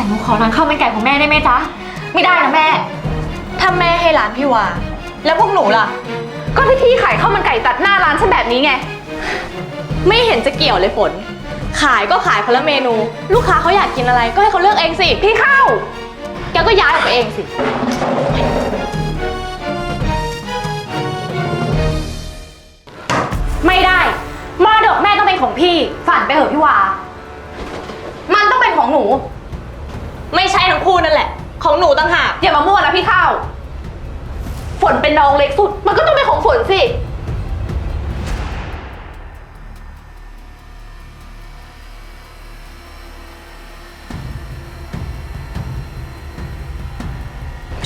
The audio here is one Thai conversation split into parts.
แต่หนูขอร้านข้าวมันไก่ของแม่ได้ไหมจ๊ะ ไม่ได้นะแม่ ถ้าแม่ให้ร้านพี่วา แล้วพวกหนูล่ะ ก็ที่พี่ขายข้าวมันไก่ตัดหน้าร้านฉันแบบนี้ไง ไม่เห็นจะเกี่ยวเลยฝน ขายก็ขายคนละเมนู ลูกค้าเขาอยากกินอะไรก็ให้เขาเลือกเองสิ พี่เข้า แกก็ย้ายออกไปเองสิ ไม่ได้ มรดกแม่ต้องเป็นของพี่ ฝันไปเหอะพี่วา มันต้องเป็นของหนู ไม่ใช่ทั้งคู่นั่นแหละ ของหนูต่างหาก อย่ามามั่วนะพี่เข้าฝนเป็นน้องเล็กสุด มันก็ต้องเป็นของฝนสิ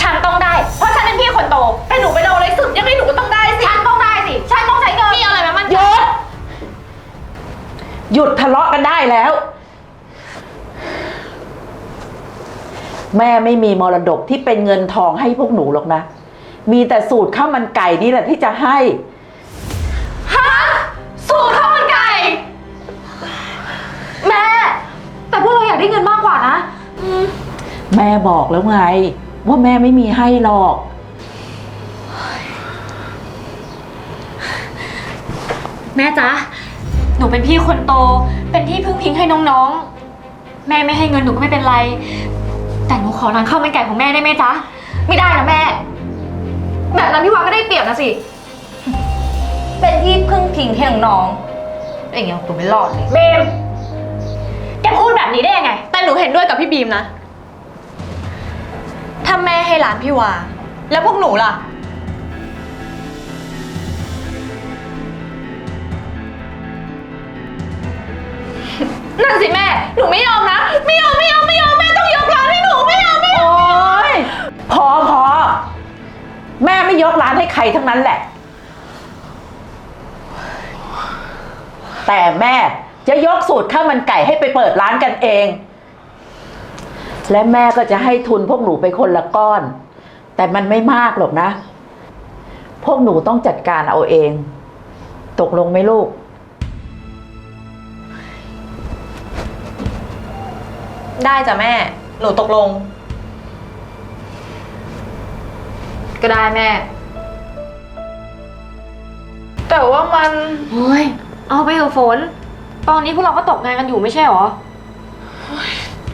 ฉันต้องได้ เพราะฉันเป็นพี่คนโต แต่หนูเป็นน้องเล็กสุด ยังไงหนูก็ต้องได้สิ ฉันต้องได้สิ ฉันต้องใช้เงินพี่เอาอะไรมามั่นหยุด หยุดทะเลาะกันได้แล้ว แม่ไม่มีมรดกที่เป็นเงินทองให้พวกหนูหรอกนะ มีแต่สูตรข้าวมันไก่นี่แหละที่จะให้สูตรข้าวมันไก่ แม่ แต่พวกเราอยากได้เงินมากกว่านะแม่บอกแล้วไง ว่าแม่ไม่มีให้หรอก แม่จ๊ะ หนูเป็นพี่คนโต เป็นที่พึ่งพิงให้น้องๆ แม่ไม่ให้เงินหนูก็ไม่เป็นไร แต่หนูขอร้านข้าวมันไก่ของแม่ได้ไหมจ๊ะ ไม่ได้นะแม่ แบบนั้นพี่วาก็ได้เปรียบนะสิ เป็นที่พึ่งพิงให้น้องๆอย่างเงี้ยตัวไม่รอดเลย เบม แกพูดแบบนี้ได้ยังไง แต่หนูเห็นด้วยกับพี่บีมนะ ถ้าแม่ให้ร้านพี่วา แล้วพวกหนูล่ะ นั่นสิแม่ หนูไม่ยอมนะ ไม่ยอม ไม่ยอม ไม่ยอมแม่ ยกร้านให้ใครทั้งนั้นแหละ แต่แม่จะยกสูตรข้าวมันไก่ให้ไปเปิดร้านกันเอง และแม่ก็จะให้ทุนพวกหนูไปคนละก้อน แต่มันไม่มากหรอกนะ พวกหนูต้องจัดการเอาเอง ตกลงไหมลูก ได้จ้ะแม่ หนูตกลง ก็ได้แม่ แต่ว่ามันเฮ้ยเอาไปเถอะฝน ตอนนี้พวกเราก็ตกงานกันอยู่ไม่ใช่หรอ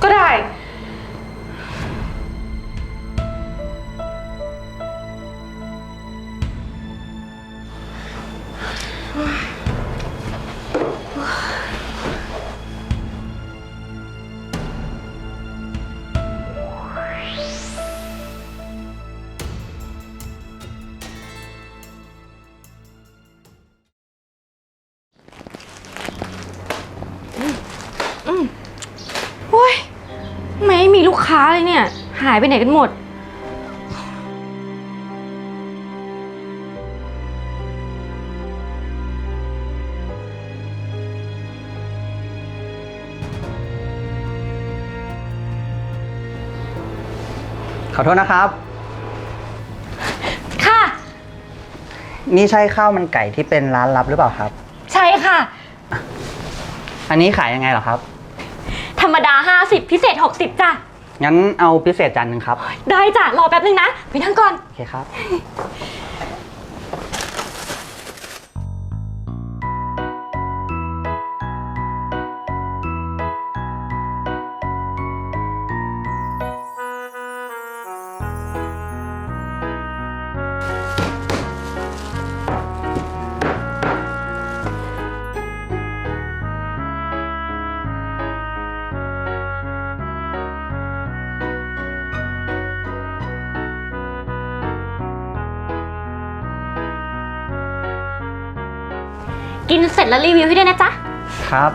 ก็ได้ ค้าเลยเนี่ย หายไปไหนกันหมด ขอโทษนะครับ ค่ะ นี่ใช่ข้าวมันไก่ที่เป็นร้านลับหรือเปล่าครับ ใช่ค่ะ อันนี้ขายยังไงเหรอครับ ธรรมดา 50 พิเศษ 60 จ้ะ งั้นเอาพิเศษจานหนึ่งครับ ได้จ้ะรอแป๊บนึงนะ ไปนั่งก่อน โอเคครับ ร็จแล้วรีวิวให้ด้วยนะจ๊ะ ครับ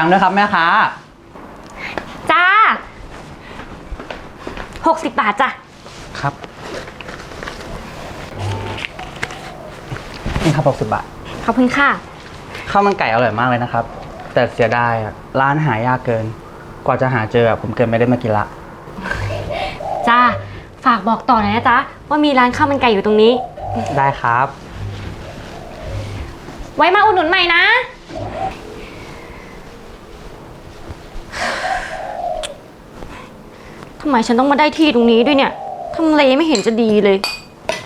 ตังค์ด้วยครับแม่ค้า จ้า 60 บาทจ้ะ ครับ นี่ครับ 60 บาท ขอบคุณค่ะ ข้าวมันไก่อร่อยมากเลยนะครับ แต่เสียดายอะร้านหายากเกิน กว่าจะหาเจออะผมเกินไม่ได้มากินละ จ้า ฝากบอกต่อหน่อยนะจ๊ะ ว่ามีร้านข้าวมันไก่อยู่ตรงนี้ ได้ครับ ไว้มาอุดหนุนใหม่นะ ทำ ไมฉันต้องมาได้ที่ตรงนี้ด้วยเนี่ยทำเลไม่เห็นจะดีเลย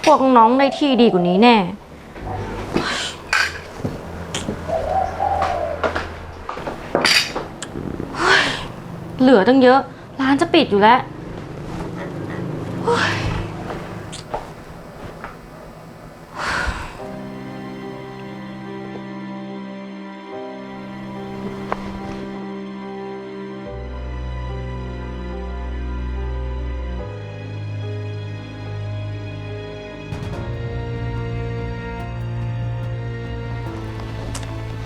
พวกน้องได้ที่ดีกว่านี้แน่ เหลือตั้งเยอะ ร้านจะปิดอยู่แล้ว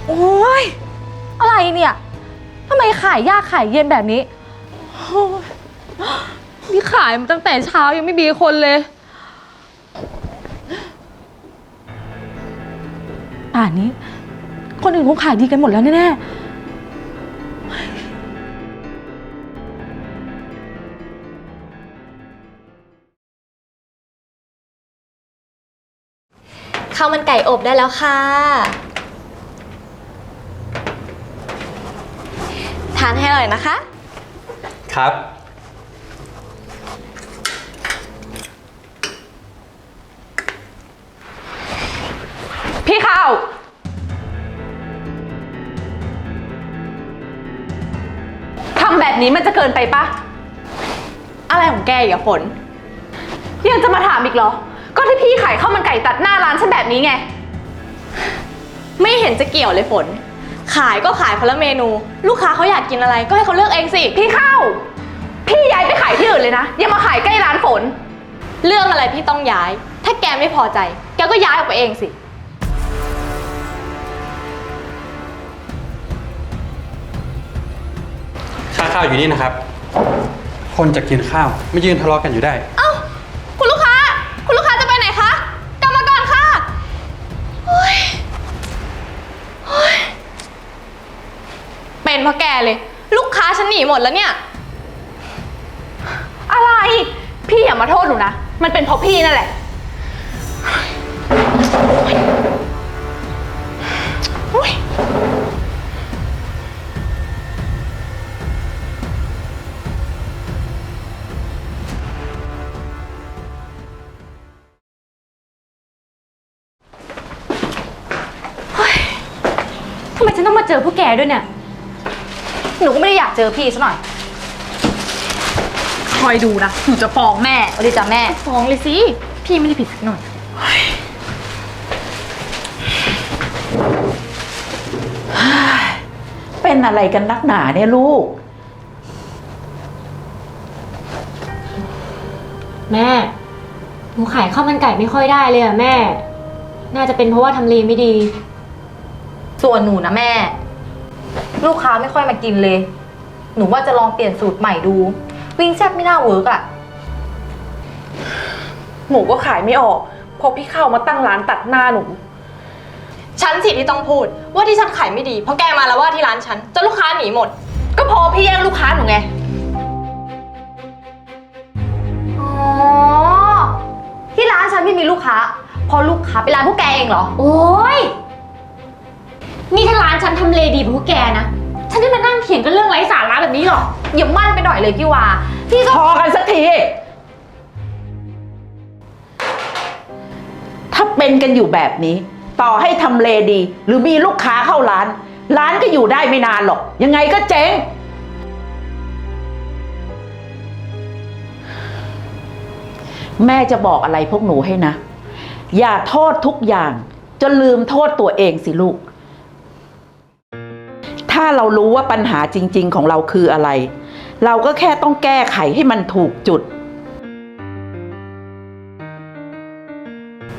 โอ้ยอะไรเนี่ยทำไมขายยากขายเย็นแบบนี้โอ้ยนี่ขายมาตั้งแต่เช้ายังไม่มีคนเลย ป่านนี้ คนอื่นคงขายดีกันหมดแล้วแน่ๆ ข้าวมันไก่อบได้แล้วค่ะานให้อร่อยนะคะ ครับ พี่ข้าว ทำแบบนี้มันจะเกินไปปะ อะไรของแกอีกอะฝน ยังจะมาถามอีกเหรอ ก็ที่พี่ขายข้าวมันไก่ตัดหน้าร้านฉันแบบนี้ไง ไม่เห็นจะเกี่ยวเลยฝน ขายก็ขายคนละเมนู ลูกค้าเขาอยากกินอะไรก็ให้เขาเลือกเองสิ พี่ข้าวพี่ย้ายไปขายที่อื่นเลยนะ อย่ามาขายใกล้ร้านฝน เรื่องอะไรพี่ต้องย้าย ถ้าแกไม่พอใจ แกก็ย้ายออกไปเองสิ ค่าข้าวอยู่นี่นะครับ คนจะกินข้าว ไม่ยืนทะเลาะกันอยู่ได้ เอ้า คุณลูกค้า คุณลูกค้าจะไปไหนคะ กลับมาก่อนค่ะโอ๊ยโอ๊ย เลย ลูกค้าฉันหนีหมดแล้วเนี่ย อะไร พี่อย่ามาโทษหนูนะ มันเป็นเพราะพี่นั่นแหละ ทำไมฉันต้องมาเจอพวกแกด้วยเนี่ย หนูก็ไม่ได้อยากเจอพี่ซะหน่อยคอยดูนะ หนูจะฟ้องแม่ เอาดิจ้ะแม่ ฟ้องเลยสิ พี่ไม่ได้ผิดสักหน่อย เป็นอะไรกันนักหนาเนี่ยลูก แม่ หนูขายข้าวมันไก่ไม่ค่อยได้เลยอะแม่ น่าจะเป็นเพราะว่าทำเลไม่ดี ส่วนหนูนะแม่ ลูกค้าไม่ค่อยมากินเลย หนูว่าจะลองเปลี่ยนสูตรใหม่ดู วิ่งแซ่บไม่น่าเวิร์กอะหนูก็ขายไม่ออกเพราะพี่เข้ามาตั้งร้านตัดหน้าหนู ฉันสิที่ต้องพูด ว่าที่ฉันขายไม่ดี เพราะแกมาแล้วว่าที่ร้านฉันจนลูกค้าหนีหมด ก็เพราะพี่แย่งลูกค้าหนูไง อ๋อ ที่ร้านฉันไม่มีลูกค้าเพราะลูกค้าไปร้านพวกแกเองเหรอ โอ้ย นี่ถ้าร้านฉันทำเลดีพวกแกนะ ฉันจะมานั่งเถียงกันเรื่องไร้สาระแบบนี้หรออย่ามั่นไปหน่อยเลยพี่วาพี่ก็พอกันสักที ถ้าเป็นกันอยู่แบบนี้ ต่อให้ทำเลดี หรือมีลูกค้าเข้าร้าน ร้านก็อยู่ได้ไม่นานหรอก ยังไงก็เจ๊ง แม่จะบอกอะไรพวกหนูให้นะ อย่าโทษทุกอย่าง จนลืมโทษตัวเองสิลูก ถ้าเรารู้ว่าปัญหาจริง ๆ ของเราคืออะไร เราก็แค่ต้องแก้ไขให้มันถูกจุด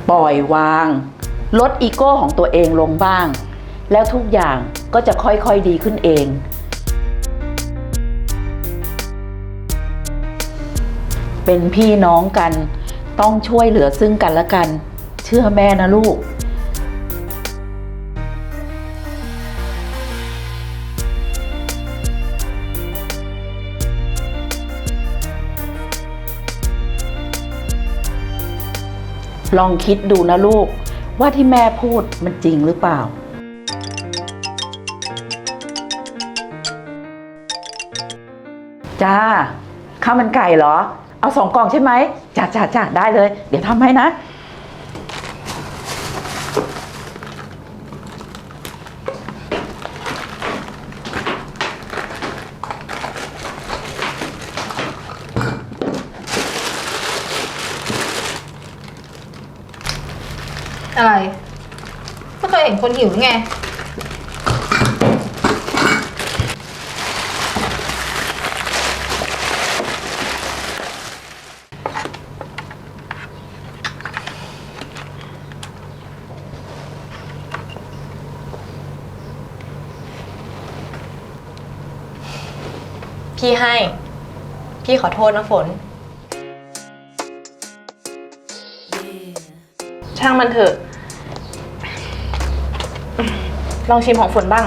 ปล่อยวาง ลดอีโก้ของตัวเองลงบ้าง แล้วทุกอย่างก็จะค่อยๆดีขึ้นเอง เป็นพี่น้องกัน ต้องช่วยเหลือซึ่งกันและกัน เชื่อแม่นะลูก ลองคิดดูนะลูก ว่าที่แม่พูดมันจริงหรือเปล่า จ้าข้าวมันไก่เหรอ เอาสองกล่องใช่ไหมจ้าจ้าจ้าได้เลย เดี๋ยวทำให้นะ อะไรไม่เคยเห็นคนหิวไง พี่ให้ พี่ขอโทษนะฝน ช่างมันเถอะ ลองชิมของฝนบ้าง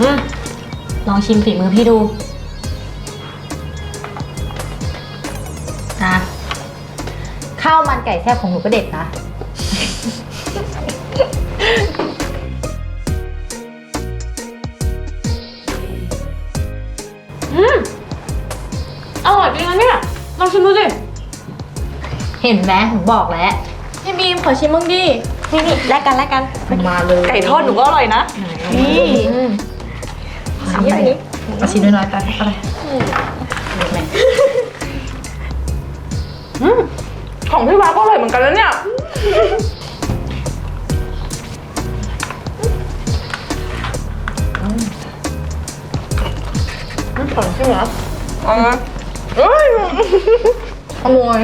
อืมลองชิมฝีมือพี่ดูนะข้าวมันไก่แซ่บของหนูก็เด็ดนะ เห็นไหมผมบอกแล้ว พี่บีมขอชิมบ้างดินี่นี่แลกกันแลกกันมาเลยไก่ทอดหนูก็อร่อยนะ นี่อืมชิมอันนี้เอาชิ้นน้อยๆไปอะไรของพี่วาก็อร่อยเหมือนกันแล้วเนี่ยของจริงเหรออ๋อเอ้ยขโมย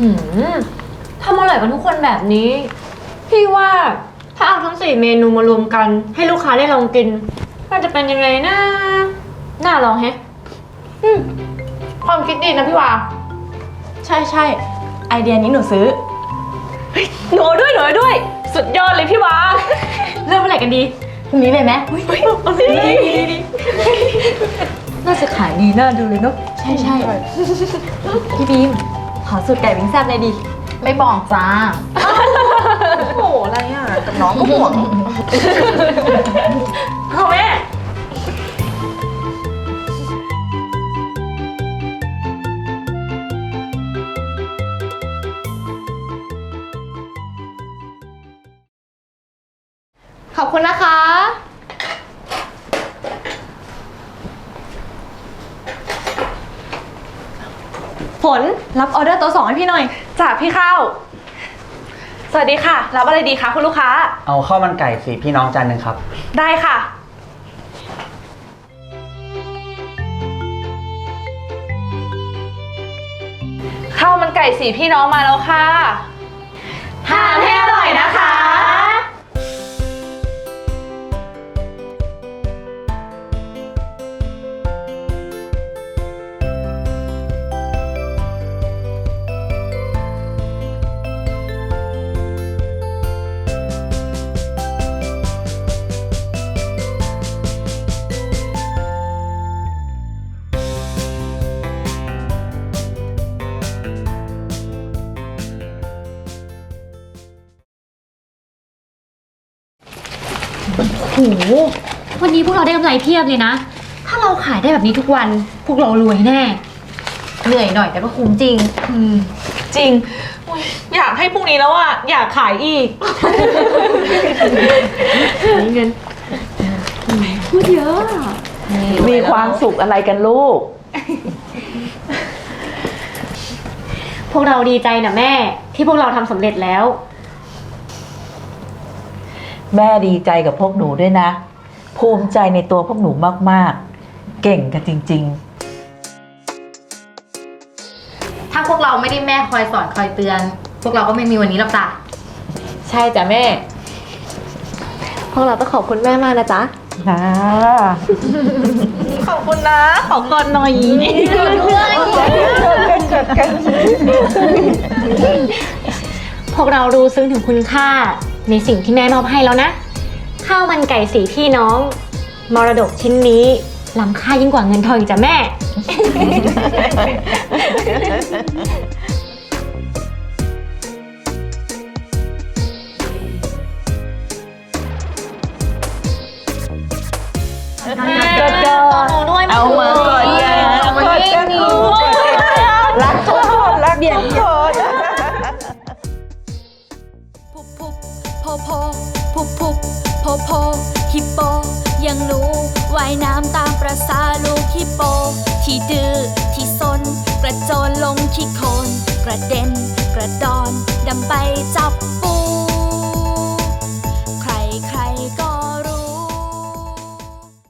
หืมทำอร่อยกันทุกคนแบบนี้ พี่ว่าถ้าเอาทั้งสี่เมนูมารวมกัน ให้ลูกค้าได้ลองกิน มันจะเป็นยังไงนะน่าลองแฮะความคิดดีนะพี่วาใช่ใช่ไอเดียนี้หนูซื้อเฮ้ยหนูเอาด้วยหนูเอาด้วย สุดยอดเลยพี่วาเริ่มเมื่อไหร่กันดีพรุ่งนี้เลยไหมเอาสิน่าจะขายดีน่าดูเลยเนาะใช่ใช่พี่บีม ขอสูตรไก่วิงแซ่บเลยดิ ไม่บอกจ้า โอ้โหอะไรอะ กับน้องก็ห่วง พี่ข้าว สวัสดีค่ะ รับอะไรดีคะคุณลูกค้า เอาข้าวมันไก่สี่พี่น้องจานหนึ่งครับ ได้ค่ะ ข้าวมันไก่สี่พี่น้องมาแล้วค่ะ ทานให้อร่อยนะคะ หวันนี้พวกเราได้กำไรเพียบเลยนะ ถ้าเราขายได้แบบนี้ทุกวัน พวกเรารวยแน่ เหนื่อยหน่อยแต่ก็คุ้มจริง อืม จริงโอ๊ยอยากให้พรุ่งนี้แล้วอะ อยากขายอีกเงินพูดเยอะอะมีความสุขอะไรกันลูก พวกเราดีใจนะแม่ ที่พวกเราทำสำเร็จแล้ว แม่ดีใจกับพวกหนูด้วยนะ ภูมิใจในตัวพวกหนูมากๆ เก่งกันจริง ๆ ถ้าาพวกเราไม่ได้แม่คอยสอนคอยเตือน พวกเราก็ไม่มีวันนี้หรอกจ้ะ ใช่จ้ะแม่ พวกเราต้องขอบคุณแม่มากนะจ๊ะค่ะขอบคุณนะ ขอกอดหน่อยพวกเรารู้ซึ้งถึงคุณค่า ในสิ่งที่แม่มอบให้แล้วนะ ข้าวมันไก่สีพี่น้อง มรดกชิ้นนี้ล้ำค่ายิ่งกว่าเงินทองอีกจ้ะแม่เอามาก่อนยายเอามาก่อนรักทุกคนรักทุกคน ที่ดื้อที่ซนกระโจนลงขี้โคน กระเด็น กระดอนดำไปจับปู